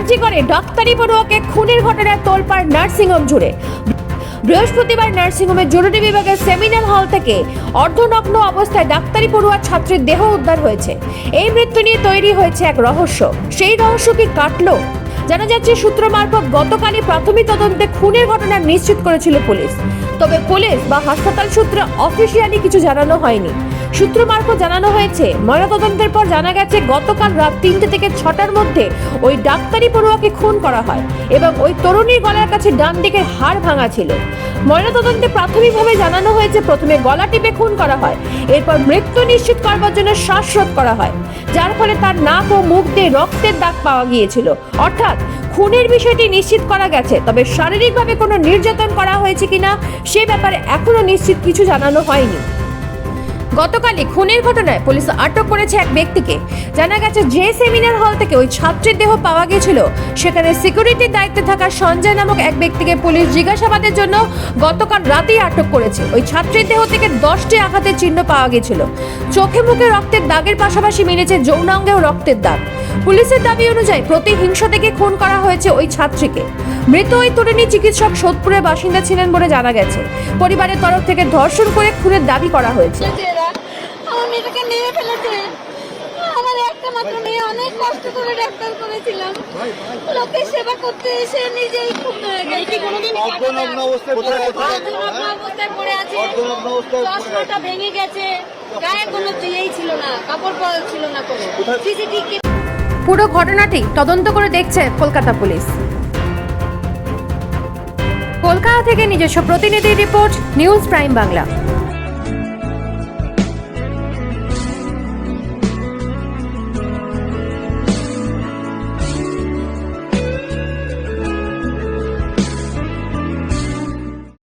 আরজি করে ডাক্তারি পড়ুয়াকে খুনের ঘটনায় তোলপাড় নার্সিংহোম জুড়ে। বৃহস্পতিবার নার্সিংহোমের জরুরি বিভাগের সেমিনার হল থেকে অর্ধনগ্ন অবস্থায় ডাক্তারি পড়ুয়া ছাত্রীর দেহ উদ্ধার হয়েছে। এই মৃত্যু নিয়ে তৈরি হয়েছে এক রহস্য। সেই রহস্য কি কাটলো? জানা যাচ্ছে সূত্র মারফত গতকালই প্রাথমিক তদন্তে খুনের ঘটনা নিশ্চিত করেছিল পুলিশ। তবে পুলিশ বা হাসপাতাল সূত্রে অফিসিয়ালি কিছু জানানো হয়নি। সূত্র মারফত জানানো হয়েছে, ময়নাতদন্তের পর জানা গেছে, গতকাল রাত তিনটে থেকে ছটার মধ্যে ওই ডাক্তারি পড়ুয়াকে খুন করা হয় এবং ওই তরুণীর গলার কাছে ডান দিকের হাড় ভাঙা ছিল। ময়নাতদন্তে প্রাথমিকভাবে জানানো হয়েছে, প্রথমে গলা টিপে খুন করা হয়, এরপর মৃত্যু নিশ্চিত করবার জন্য শ্বাসরোধ করা হয়, যার ফলে তার নাক ও মুখ দিয়ে রক্তের দাগ পাওয়া গিয়েছিল। অর্থাৎ খুনের বিষয়টি নিশ্চিত করা গেছে, তবে শারীরিকভাবে কোনো নির্যাতন করা হয়েছে কিনা সে ব্যাপারে এখনও নিশ্চিত কিছু জানানো হয়নি। গতকালই খুনের ঘটনায় পুলিশ আটক করেছে এক ব্যক্তিকে। জানা গেছে, যে সেমিনার হল থেকে ওই ছাত্রের দেহ পাওয়া গিয়েছিল সেখানে সিকিউরিটির দায়িত্বে থাকা সঞ্জয় নামক এক ব্যক্তিকে পুলিশ জিজ্ঞাসাবাদের জন্য গতকাল রাতেই আটক করেছে। ওই ছাত্রের দেহ থেকে দশটি আঘাতের চিহ্ন পাওয়া গিয়েছিল চোখে মুখে রক্তের দাগের পাশাপাশি মিলেছে যৌনাঙ্গেও রক্তের দাগ। পুলিশের দাবি অনুযায়ী প্রতিহিংসা থেকে খুন করা হয়েছে ওই ছাত্রীকে। মৃত ওই তরুণী চিকিৎসক সোদপুরের বাসিন্দা ছিলেন বলে জানা গেছে। পরিবারের তরফ থেকে ধর্ষণ করে খুনের দাবি করা হয়েছে। আমার মেয়েটাকে মেরে ফেলেছে। আমার একটা মাত্র মেয়ে অনেক কষ্ট করে ডাক্তার করেছিলাম। লোকের সেবা করতে এসে নিজেই খুব হয়ে গেছে। অর্ধনগ্ন অবস্থায় পড়ে আছে। চশমাটা ভেঙে গেছে। গায়ে কোনো ইয়েই ছিল না কাপড় ছিল না কোনো। সিসিটিভি পুরো ঘটনাটি তদন্ত করে দেখছে কলকাতা পুলিশ। কলকাতা থেকে নিজস্ব প্রতিনিধি রিপোর্ট নিউজ প্রাইম বাংলা।